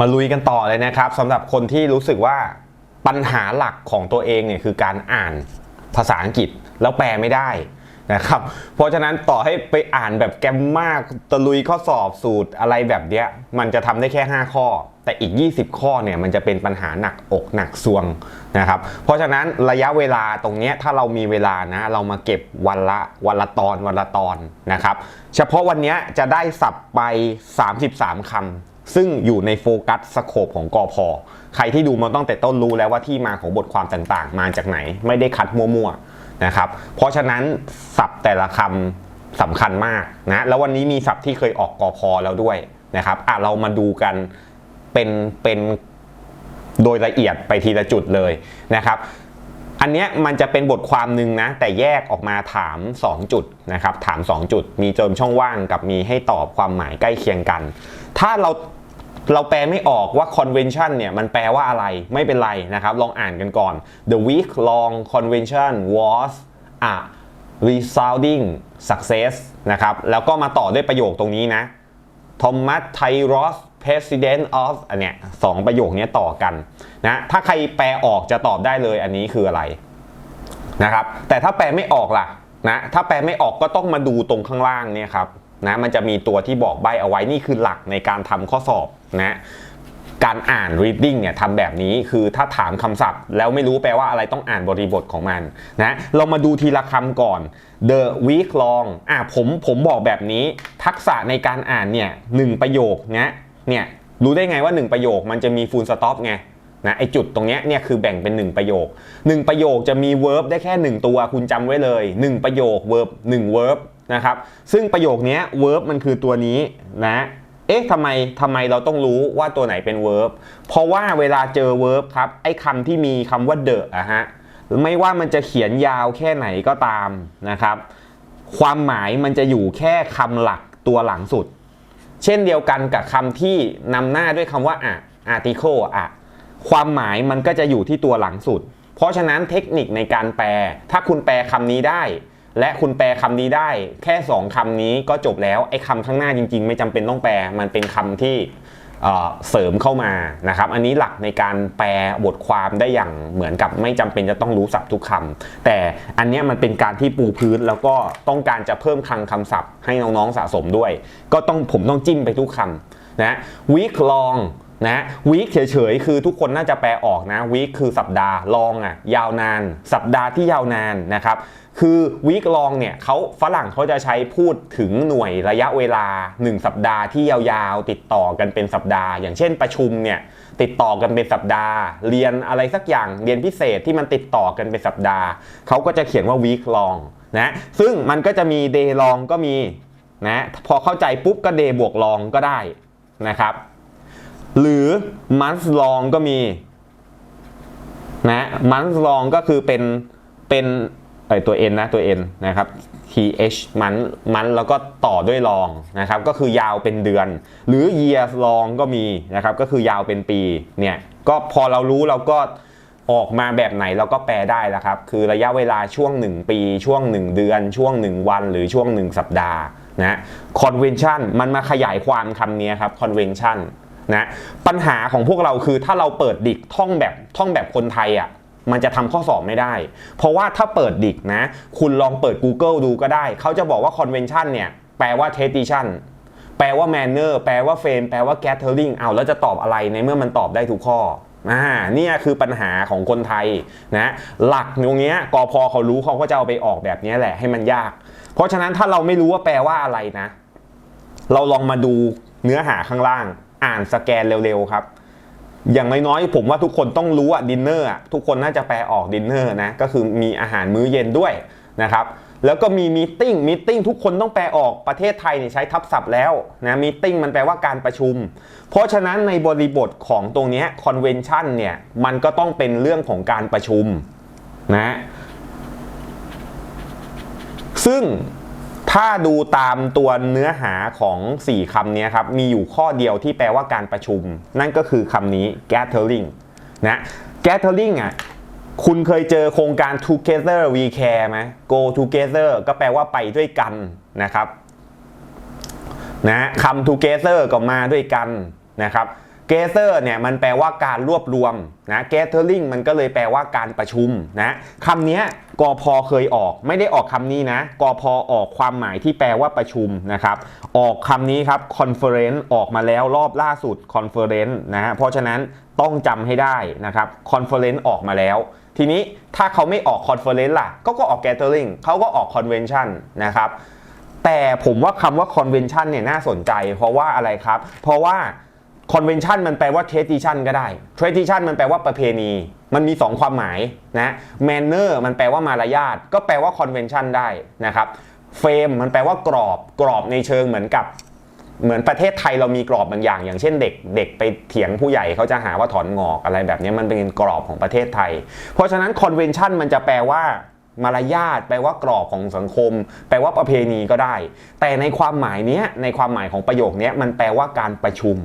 มาลุยกันต่อเลยนะครับสำหรับคนที่รู้สึกว่าปัญหาหลักของตัวเองเนี่ยคือการอ่านภาษาอังกฤษแล้วแปลไม่ได้นะครับเพราะฉะนั้นต่อให้ไปอ่านแบบแกมมากตะลุยข้อสอบสูตรอะไรแบบเนี้ยมันจะทำได้แค่ 5 ข้อ แต่อีก 20 ข้อเนี่ยมันจะเป็นปัญหาหนักอกหนักซวงนะครับเพราะฉะนั้นระยะเวลาตรงเนี้ยถ้าเรามีเวลานะเรามาเก็บวันละวันละตอนวันละตอนนะครับเฉพาะวันเนี้ยจะได้สับไป 33คำ ซึ่งอยู่ในโฟกัสสโคปของกอพอใครที่ดูมาตั้งแต่ต้นรู้แล้วว่าที่มาของบทความต่างๆ มาจากไหน ไม่ได้คัดมั่วๆนะครับเพราะฉะนั้นศัพท์แต่ละคำสำคัญมากนะแล้ววันนี้มีศัพท์ที่เคยออกกอพอแล้วด้วยนะครับอะเรามาดูกันเป็นเป็นโดยละเอียดไปทีละจุดเลยนะครับอันเนี้ยมันจะเป็นบทความหนึ่งนะ แต่แยกออกมาถาม 2 จุดนะครับ ถาม 2 จุด มีเติมช่องว่างกับมีให้ตอบความหมายใกล้เคียงกัน ถ้าเรา เราแปลไม่ออกว่า convention เนี่ยมันแปลว่าอะไรไม่เป็นไรนะครับ ลองอ่านกันก่อน the week long convention was a resounding success นะครับ แล้วก็มาต่อด้วยประโยคตรงนี้นะ Thomas Tyros President of อันเนี้ยสองประโยคนี้ต่อกันนะถ้าใครแปลออกจะตอบได้เลยอันนี้คืออะไรนะครับ แต่ถ้าแปลไม่ออกล่ะนะถ้าแปลไม่ออกก็ต้องมาดูตรงข้างล่างเนี่ยครับนะมันจะมีตัวที่บอกใบเอาไว้นี่คือหลักในการทำข้อสอบ นะการอ่าน reading เนี่ยทำแบบนี้คือถ้าถามคำศัพท์ แล้วไม่รู้แปลว่าอะไรต้องอ่านบริบทของมันนะเรามาดูทีละคำก่อน the week long อะผมผมบอกแบบนี้ ทักษะในการอ่านเนี่ยหนึ่งประโยคเนี้ยเนี่ยรู้ได้ไงว่า 1 ประโยคมันจะมี full stop ไงนะไอจุดตรงเนี้ยเนี่ยคือแบ่งเป็น 1 ประโยค 1 ประโยคจะมี verb ได้แค่ 1 ตัวคุณจำไว้เลย 1 ประโยค verb 1 verb นะครับซึ่งประโยคนี้ verb มันคือตัวนี้นะ เอ๊ะทำไมทำไมเราต้องรู้ว่าตัวไหนเป็น verb เพราะว่าเวลาเจอ verb ครับไอ้คำที่มีคำว่า the อะฮะไม่ว่ามันจะเขียนยาวแค่ไหนก็ตามนะครับ ความหมายมันจะอยู่แค่คำหลักตัวหลังสุด เช่นเดียวกันกับคำที่นำหน้าด้วยคำว่าอะ article อะความหมายมันก็จะอยู่ที่ตัวหลังสุด เพราะฉะนั้นเทคนิคในการแปล ถ้าคุณแปลคำนี้ได้ และคุณแปลคำนี้ได้ แค่ 2คำนี้ก็จบแล้วไอ้คำข้างหน้าจริง ๆ ไม่จำเป็นต้องแปลมันเป็นคำที่เสริมเข้ามานะครับ อันนี้หลักในการแปลบทความได้อย่างเหมือนกับไม่จำเป็นจะต้องรู้ศัพท์ทุกคำแต่อันนี้มันเป็นการที่ปูพื้นแล้วก็ต้องการจะเพิ่มคลังคำศัพท์ให้น้องๆสะสมด้วย ก็ต้องผมต้องจิ้มไปทุกคำนะ week long นะ week เฉยๆ คือทุกคนน่าจะแปลออกนะ week คือสัปดาห์ long อะยาวนาน สัปดาห์ที่ยาวนานนะครับคือ week long เนี่ยเขาฝรั่งเขาจะใช้พูดถึงหน่วยระยะเวลา 1 สัปดาห์ที่ยาวๆ ติดต่อกันเป็นสัปดาห์ อย่างเช่นประชุมเนี่ยติดต่อกันเป็นสัปดาห์ เรียนอะไรสักอย่างเรียนพิเศษที่มันติดต่อกันเป็นสัปดาห์เขาก็จะเขียนว่า week long นะซึ่งมันก็จะมี day long ก็มีนะพอเข้าใจปุ๊บก็ day บวก long ก็ได้นะครับ หรือ month long ก็มีนะ month long ก็คือเป็นเป็นไอตัว n นะตัว n นะครับ th month month แล้วก็ต่อด้วย long นะครับก็คือยาวเป็นเดือน หรือ year long ก็มีนะครับก็คือยาวเป็นปีเนี่ยก็พอเรารู้เราก็ออกมาแบบไหนเราก็แปลได้แล้วครับ คือระยะเวลาช่วง 1 ปี ช่วง 1 เดือน ช่วง 1 วัน หรือช่วง 1 สัปดาห์นะ convention มันมาขยายความคำนี้ครับ convention นะปัญหาของพวกเราคือถ้าเราเปิดดิกท่องแบบท่องแบบคนไทยอะ่ะมันจะทำข้อสอบไม่ได้ เพราะว่าถ้าเปิดดิกนะ คุณลองเปิด Google ดูก็ได้ เขาจะบอกว่า convention เนี่ยแปลว่า tradition แปลว่า manner แปลว่า frame แปลว่า gathering เอาแล้วจะตอบอะไรในเมื่อมันตอบได้ทุกข้ออ่าเนี่ยคือปัญหาของคนไทยนะหลักตรงเนี้ยกอพอเขารู้เขาก็จะเอาไปออกแบบนี้แหละให้มันยาก เพราะฉะนั้นถ้าเราไม่รู้ว่าแปลว่าอะไรนะ เราลองมาดูเนื้อหาข้างล่าง อ่านสแกนเร็วๆครับ อย่างน้อยๆผมว่าทุกคนต้องรู้อะดินเนอร์อะทุกคนน่าจะแปลออกดินเนอร์นะก็คือมีอาหารมื้อเย็นด้วยนะครับแล้วก็มีมีติ้งมีติ้งทุกคนต้องแปลออกประเทศไทยเนี่ยใช้ทับศัพท์แล้วนะมีติ้งมันแปลว่าการประชุม เพราะฉะนั้นในบริบทของตรงนี้คอนเวนชั่นเนี่ยมันก็ต้องเป็นเรื่องของการประชุมนะซึ่ง ถ้าดูตามตัวเนื้อหาของ 4 คำนี้ครับ มีอยู่ข้อเดียวที่แปลว่าการประชุม นั่นก็คือคำนี้ gathering นะ gathering อะคุณเคยเจอโครงการ together we care ไหม go together ก็แปลว่าไปด้วยกันนะครับนะคำ together ก็มาด้วยกันนะครับ gather เนี่ยมันแปลว่าการรวบรวมนะ gathering มันก็เลยแปลว่าการประชุมนะคำนี้ยกพอเคยออก ไม่ได้ออกคำนี้นะกอพอออกความหมายที่แปลว่าประชุมนะครับ ออกคำนี้ครับ conference ออกมาแล้วรอบล่าสุด conference นะฮะเพราะฉะนั้นต้องจำให้ได้นะครับ conference ออกมาแล้วทีนี้ถ้าเขาไม่ออก conference ล่ะก็ก็ออก gathering เขาก็ออก convention นะครับแต่ผมว่าคำว่า convention เนี่ยน่าสนใจ เพราะว่าอะไรครับ เพราะว่า convention มันแปลว่า tradition ก็ได้ tradition มันแปลว่าประเพณี มันมี 2 ความหมายนะ manner มันแปลว่ามารยาทก็แปลว่า convention ได้นะครับ frame มันแปลว่ากรอบกรอบในเชิงเหมือนกับ เหมือนประเทศไทยเรามีกรอบบางอย่าง อย่างเช่นเด็กเด็กไปเถียงผู้ใหญ่เขาจะหาว่าถอนงอกอะไรแบบนี้มันเป็นกรอบของประเทศไทย เพราะฉะนั้น convention มันจะแปลว่ามารยาทแปลว่ากรอบของสังคม แปลว่าประเพณีก็ได้ แต่ในความหมายนี้ในความหมายของประโยคนี้มันแปลว่าการประชุม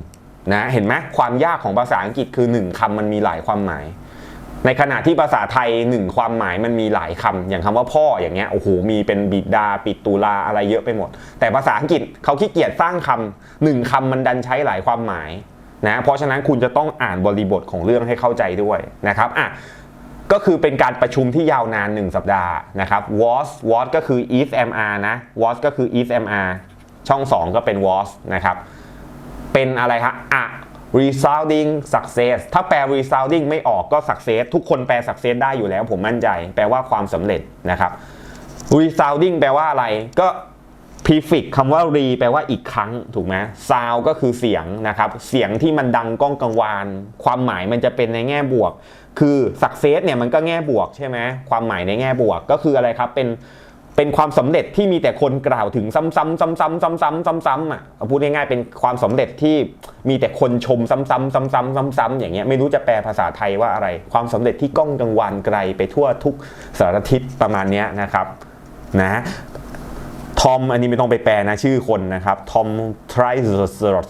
นะเห็นไหมความยากของภาษาอังกฤษคือหนึ่งคำมันมีหลายความหมาย ในขณะที่ภาษาไทยหนึ่งความหมายมันมีหลายคำอย่างคำว่าพ่ออย่างเงี้ยโอ้โหมีเป็นบิดา ปิดตุลาอะไรเยอะไปหมด แต่ภาษาอังกฤษเขาขี้เกียจสร้างคำหนึ่งคำมันดันใช้หลายความหมายนะเพราะฉะนั้นคุณจะต้องอ่านบริบทของเรื่องให้เข้าใจด้วยนะครับอะก็คือเป็นการประชุมที่ยาวนาน 1 สัปดาห์นะครับ was was ก็คือ if mr นะ was ก็คือ if mr ช่อง 2 ก็เป็น was นะครับ เป็นอะไรฮะอะ resounding success ถ้าแปล resounding ไม่ออกก็ success ทุกคนแปล success ได้อยู่แล้ว ผมมั่นใจ แปลว่าความสำเร็จนะครับ resounding แปลว่าอะไรก็ prefix คำว่า re แปลว่าอีกครั้งถูกไหม sound ก็คือเสียงนะครับ เสียงที่มันดังก้องกังวาน ความหมายมันจะเป็นในแง่บวก คือ success เนี่ยมันก็แง่บวกใช่ไหมความหมายในแง่บวกก็คืออะไรครับเป็น เป็นความสำเร็จที่มีแต่คนกล่าวถึงซ้ำๆซ้ำๆซ้ำๆซ้ำๆซ้ำๆอะเอาพูดง่ายๆเป็นความสำเร็จที่มีแต่คนชมซ้ำๆซ้ำๆซ้ำๆอย่างเงี้ยไม่รู้จะแปลภาษาไทยว่าอะไร ความสำเร็จที่ก้องกังวานไกลไปทั่วทุกสารทิศประมาณเนี้ยนะครับนะทอมอันนี้ไม่ต้องไปแปลนะชื่อคนนะครับทอม t r i c e r o s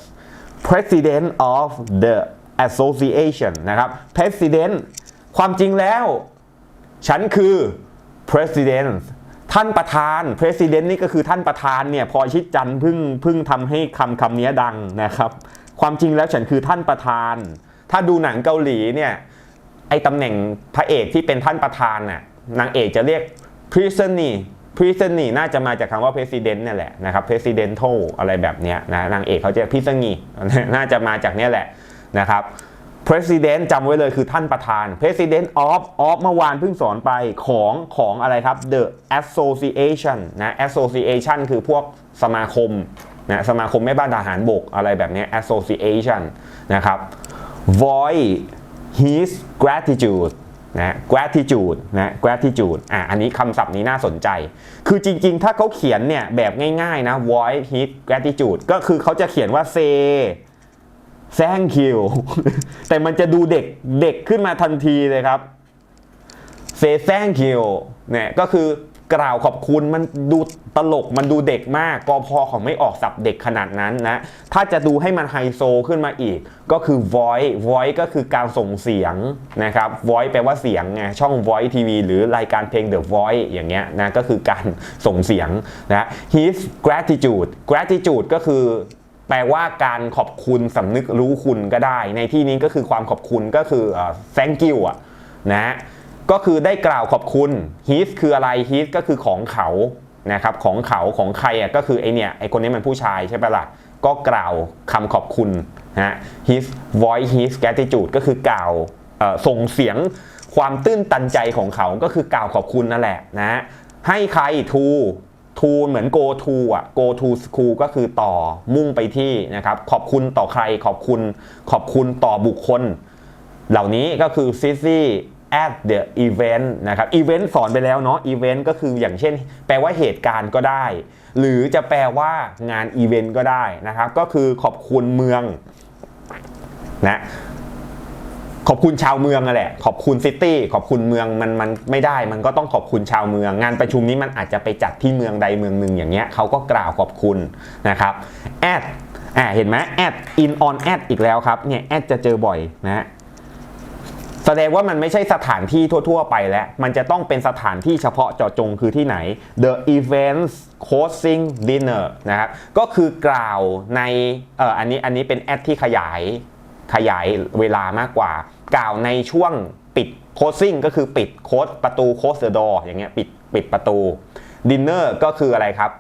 president of the association นะครับ president ความจริงแล้ว ฉันคือ president ท่านประธาน president นี่ก็คือท่านประธานเนี่ยพอชิดจันพิ่งพิ่งทำให้คำคำนี้ดังนะครับ ความจริงแล้วฉันคือท่านประธาน ถ้าดูหนังเกาหลีเนี่ยไอตำแหน่งพระเอกที่เป็นท่านประธานน่ะนางเอกจะเรียก prisoner prisoner น่าจะมาจากคำว่า president นี่แหละนะครับ presidential อะไรแบบเนี้ยนะนางเอกเขาจะ prisoner น่าจะมาจากเนี้ยแหละนะครับ President จำไว้เลยคือท่านประธาน President of of เมื่อวานเพิ่งสอนไปของของอะไรครับ The Association นะ Association คือพวกสมาคมนะสมาคมแม่บ้านทหารบกอะไรแบบนี้ Association นะครับ voice his gratitude นะ gratitude นะ gratitude อะอันนี้คำศัพท์นี้น่าสนใจ คือจริงๆ ถ้าเขาเขียนเนี่ยแบบง่ายๆนะ voice his gratitude ก็คือเขาจะเขียนว่า say thank you แต่มันจะดูเด็กเด็กขึ้นมาทันทีเลยครับ say thank you เนี่ยก็คือกล่าวขอบคุณมันดูตลกมันดูเด็กมากกพอของไม่ออกสับเด็กขนาดนั้นนะ ถ้าจะดูให้มันไฮโซขึ้นมาอีก ก็คือ voice voice ก็คือการส่งเสียงนะครับ voice แปลว่าเสียงไงช่อง voice TV หรือรายการเพลง The Voice อย่างเงี้ยนะก็คือการส่งเสียงนะ his gratitude gratitude ก็คือ แปลว่าการขอบคุณสำนึกรู้คุณก็ได้ ในที่นี้ก็คือความขอบคุณก็คือ thank you อะนะก็คือได้กล่าวขอบคุณ his คืออะไร his ก็คือของเขานะครับของเขาของใครอะก็คือไอเนี่ยไอคนนี้มันผู้ชายใช่ปะล่ะก็กล่าวคำขอบคุณนะ his voice his gratitude ก็คือกล่าวส่งเสียงความตื้นตันใจของเขาก็คือกล่าวขอบคุณนั่นแหละนะให้ใคร to to เหมือน go to อะ go to school ก็คือต่อมุ่งไปที่นะครับ ขอบคุณต่อใครขอบคุณ ขอบคุณต่อบุคคล เหล่านี้ก็คือ Sissy at the event นะครับ event สอนไปแล้วเนาะ event ก็คืออย่างเช่น แปลว่าเหตุการณ์ก็ได้ หรือจะแปลว่างาน event ก็ได้นะครับ ก็คือขอบคุณเมืองนะ ขอบคุณชาวเมืองนั่นแหละ ขอบคุณซิตี้ ขอบคุณเมืองมันมันไม่ได้ มันก็ต้องขอบคุณชาวเมือง งานประชุมนี้มันอาจจะไปจัดที่เมืองใดเมืองหนึ่งอย่างเงี้ยเขาก็กล่าวขอบคุณนะครับ at อ่าเห็นไหม at in on at อีกแล้วครับเนี่ย at จะเจอบ่อยนะแสดงว่ามันไม่ใช่สถานที่ทั่ว ๆ ไปแล้ว มันจะต้องเป็นสถานที่เฉพาะเจาะจงคือที่ไหน the events hosting dinner นะครับ ก็คือกล่าวในเอ่ออันนี้อันนี้เป็นแอดที่ขยาย ขยายเวลามากกว่า กล่าวในช่วงปิดโคสซิ่งก็คือปิดโคสประตูโคสเดอร์ดออย่างเงี้ยปิดปิดประตูดินเนอร์ก็คืออะไรครับ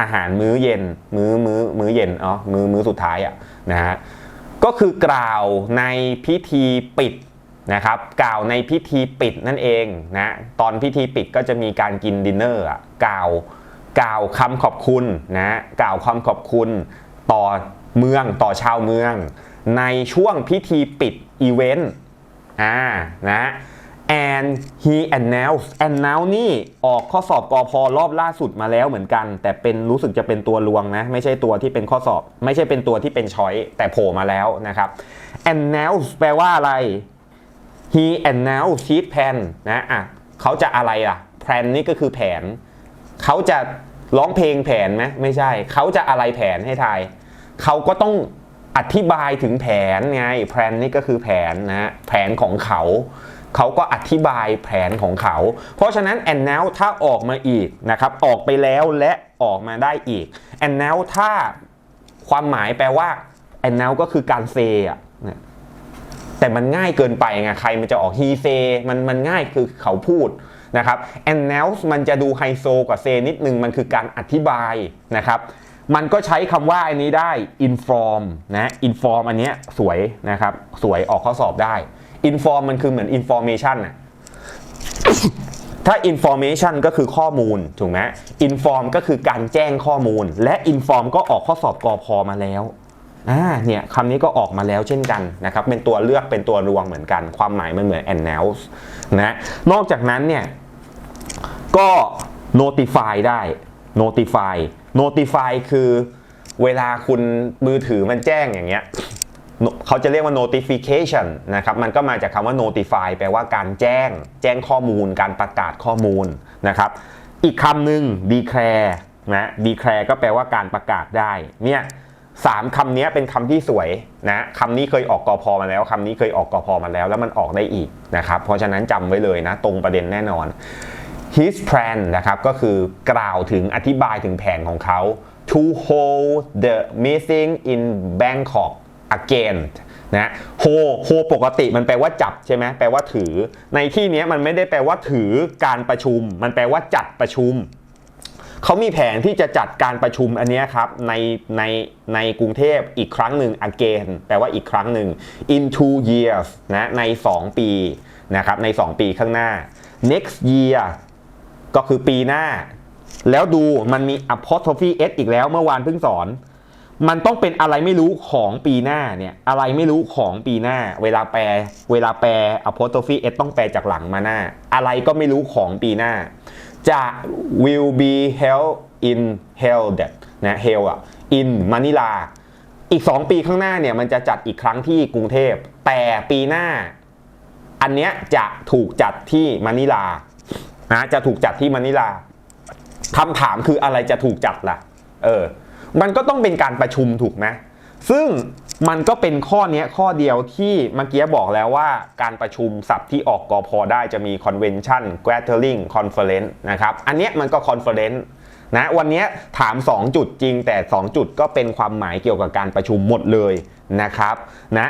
อาหารมื้อเย็น มื้อมื้อมื้อเย็นอ๋อมื้อมื้อสุดท้ายอะนะฮะก็คือกล่าวในพิธีปิดนะครับ กล่าวในพิธีปิดนั่นเองนะตอนพิธีปิดก็จะมีการกินดินเนอร์กล่าวกล่าวคำขอบคุณนะกล่าวคำขอบคุณต่อเมืองต่อชาวเมือง ในช่วงพิธีปิดอีเวนต์อ่านะ and he announced announce นี่ออกข้อสอบกอพอรอบล่าสุดมาแล้วเหมือนกัน แต่เป็นรู้สึกจะเป็นตัวลวงนะ ไม่ใช่ตัวที่เป็นข้อสอบ ไม่ใช่เป็นตัวที่เป็นช้อยแต่โผล่มาแล้วนะครับ announce แปลว่าอะไร he announced his plan นะอะเขาจะอะไรล่ะ plan นี่ก็คือแผน เขาจะร้องเพลงแผนไหมไม่ใช่ เขาจะอะไรแผนให้ทาย เขาก็ต้อง อธิบายถึงแผนไงแผนนี่ก็คือแผนนะแผนของเขาเขาก็อธิบายแผนของเขา เพราะฉะนั้น and now ถ้าออกมาอีกนะครับออกไปแล้วและออกมาได้อีก and now ถ้าความหมายแปลว่า and now ก็คือการเซอะนะแต่มันง่ายเกินไปไงใครมันจะออก he say มันมันง่ายคือเขาพูดนะครับ announce มันจะดูไฮโซกว่า say นิดนึงมันคือการอธิบายนะครับ มันก็ใช้คำว่าอันนี้ได้ inform นะ inform อันนี้สวยนะครับ สวยออกข้อสอบได้ inform มันคือเหมือน information นะถ้า information ก็คือข้อมูล ถูกไหม inform ก็คือการแจ้งข้อมูล และ inform ก็ออกข้อสอบกอพอมาแล้วอ่าเนี่ยคำนี้ก็ออกมาแล้วเช่นกันนะครับ เป็นตัวเลือกเป็นตัวรวงเหมือนกัน ความหมายมันเหมือน announce นะ นอกจากนั้นเนี่ย ก็ notify ได้ notify notify คือเวลาคุณมือถือมันแจ้งอย่างเงี้ยเขาจะเรียกว่า notification นะครับ มันก็มาจากคำว่า notify แปลว่าการแจ้ง แจ้งข้อมูล การประกาศข้อมูลนะครับ อีกคำหนึ่ง declare นะ declare ก็แปลว่าการประกาศได้ เนี่ยสามคำนี้เป็นคำที่สวยนะคำนี้เคยออกกอพอมาแล้วคำนี้เคยออกกอพอมาแล้ว แล้วมันออกได้อีกนะครับ เพราะฉะนั้นจำไว้เลยนะ ตรงประเด็นแน่นอน his plan นะครับก็คือกล่าวถึงอธิบายถึงแผนของเขา to hold the meeting in Bangkok again นะโฮโฮปกติมันแปลว่าจับใช่ไหมแปลว่าถือ ในที่นี้มันไม่ได้แปลว่าถือการประชุม มันแปลว่าจัดประชุม เขามีแผนที่จะจัดการประชุมอันนี้ครับ ในในในกรุงเทพอีกครั้งหนึ่ง again แปลว่าอีกครั้งหนึ่ง in two years นะใน 2 ปีนะครับใน 2 ปีข้างหน้า next year ก็คือปีหน้า แล้วดูมันมี apostrophe s อีกแล้วเมื่อวานเพิ่งสอน มันต้องเป็นอะไรไม่รู้ของปีหน้าเนี่ย อะไรไม่รู้ของปีหน้า เวลาแปล เวลาแปล apostrophe s ต้องแปลจากหลังมาหน้า อะไรก็ไม่รู้ของปีหน้า จะ will be held in held นะ held อะ in Manila อีก 2 ปีข้างหน้าเนี่ยมันจะจัดอีกครั้งที่กรุงเทพ แต่ปีหน้า อันเนี้ยจะถูกจัดที่มะนิลา นะจะถูกจัดที่มะนิลาคำถามคืออะไรจะถูกจัดล่ะเออมันก็ต้องเป็นการประชุมถูกไหมซึ่งมันก็เป็นข้อเนี้ยข้อเดียวที่เมื่อกี้บอกแล้วว่าการประชุมศัพท์ที่ออกกอพอได้จะมี convention gathering conference นะครับ อันเนี้ยมันก็ conference นะวันเนี้ยถาม 2 จุดจริงแต่ 2 จุดก็เป็นความหมายเกี่ยวกับการประชุมหมดเลยนะครับนะ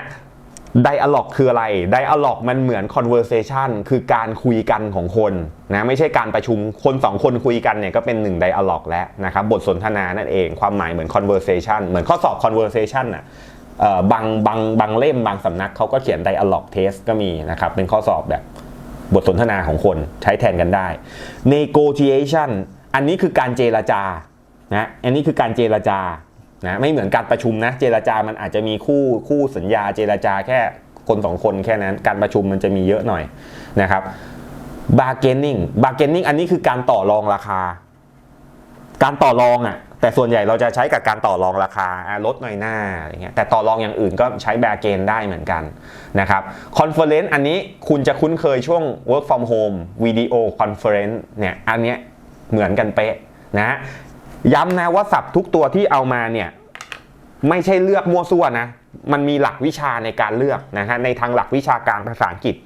Dialog คืออะไร Dialog มันเหมือน conversation คือการคุยกันของคนนะไม่ใช่การประชุมคนสองคนคุยกันเนี่ยก็เป็นหนึ่ง Dialog แล้วนะครับบทสนทนานั่นเองความหมายเหมือน conversation เหมือนข้อสอบ conversation อะบางบางบางเล่มบางสำนักเขาก็เขียน Dialog test ก็มีนะครับเป็นข้อสอบแบบบทสนทนาของคนใช้แทนกันได้ negotiation อันนี้คือการเจรจานะอันนี้คือการเจรจา นะไม่เหมือนการประชุมนะเจรจามันอาจจะมีคู่คู่สัญญาเจรจาแค่คนสองคนแค่นั้น การประชุมมันจะมีเยอะหน่อยนะครับ bargaining bargaining อันนี้คือการต่อรองราคา การต่อรองอะแต่ส่วนใหญ่เราจะใช้กับการต่อรองราคาลดหน่อยหน้าอะไรเงี้ยแต่ต่อรองอย่างอื่นก็ใช้ bargain ได้เหมือนกันนะครับ conference อันนี้คุณจะคุ้นเคยช่วง work from home video conference เนี่ยอันเนี้ยเหมือนกันเป๊ะนะ ย้ำนะว่าศัพท์ทุกตัวที่เอามาเนี่ยไม่ใช่เลือกมั่วซั่วนะ มันมีหลักวิชาในการเลือกนะฮะในทางหลักวิชาการภาษาอังกฤษ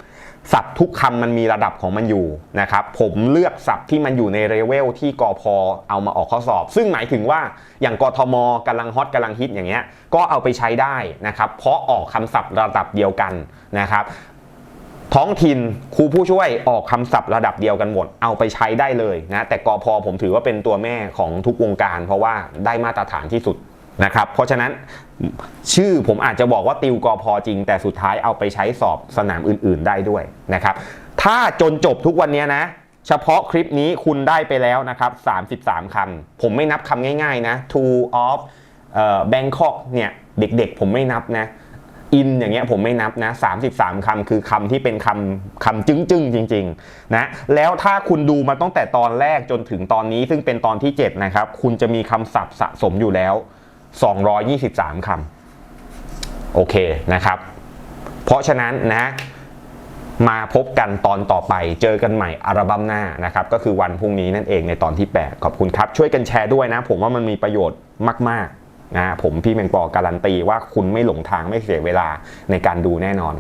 ศัพท์ทุกคำมันมีระดับของมันอยู่นะครับผมเลือกศัพท์ที่มันอยู่ในเลเวลที่กอพอเอามาออกข้อสอบ ซึ่งหมายถึงว่าอย่างกทมกำลังฮอตกำลังฮิตอย่างเงี้ยก็เอาไปใช้ได้นะครับเพราะออกคำศัพท์ระดับเดียวกันนะครับ ท้องถิ่นครูผู้ช่วยออกคำศัพท์ระดับเดียวกันหมด เอาไปใช้ได้เลยนะแต่กอพอผมถือว่าเป็นตัวแม่ของทุกวงการ เพราะว่าได้มาตรฐานที่สุดนะครับ เพราะฉะนั้นชื่อผมอาจจะบอกว่าติวกอพอจริง แต่สุดท้ายเอาไปใช้สอบสนามอื่น ๆ ได้ด้วยนะครับ ถ้าจนจบทุกวันนี้นะ เฉพาะคลิปนี้คุณได้ไปแล้วนะครับ 33คำผมไม่นับคำง่าย ๆ นะ two of เอ่อ Bangkok เนี่ย เด็กๆ ผมไม่นับนะ อินอย่างเงี้ยผมไม่นับนะ 33คำคือคำที่เป็นคำคำจึ้งๆจริงๆนะแล้วถ้าคุณดูมาตั้งแต่ตอนแรกจนถึงตอนนี้ซึ่งเป็นตอนที่ 7 นะครับ คุณจะมีคำศัพท์สะสมอยู่แล้ว 223คำโอเคนะครับ เพราะฉะนั้นนะมาพบกันตอนต่อไป เจอกันใหม่อัลบั้มหน้านะครับ ก็คือวันพรุ่งนี้นั่นเองในตอนที่ 8 ขอบคุณครับ ช่วยกันแชร์ด้วยนะ ผมว่ามันมีประโยชน์มาก ๆ นะผมพี่แมงปอการันตีว่าคุณไม่หลงทางไม่เสียเวลาในการดูแน่นอน